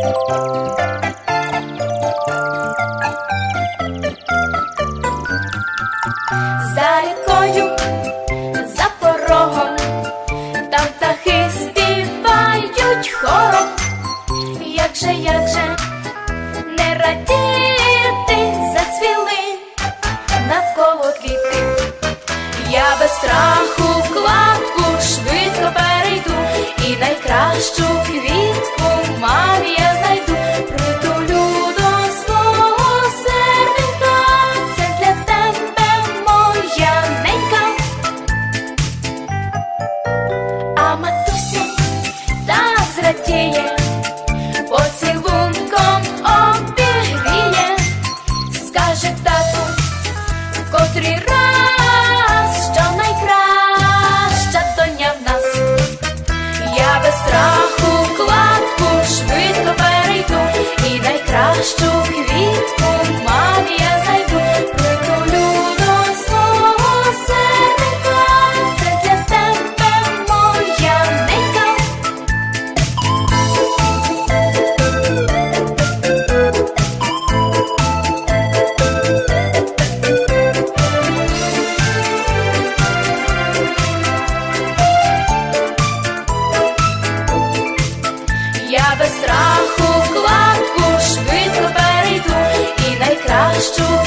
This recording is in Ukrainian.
За рікою, за порогом, там птахи співають хором. Як же, як же не радіти зацвіли навколо квіти, я без страху три раза. без страху вкладку швидко перейду і найкращу.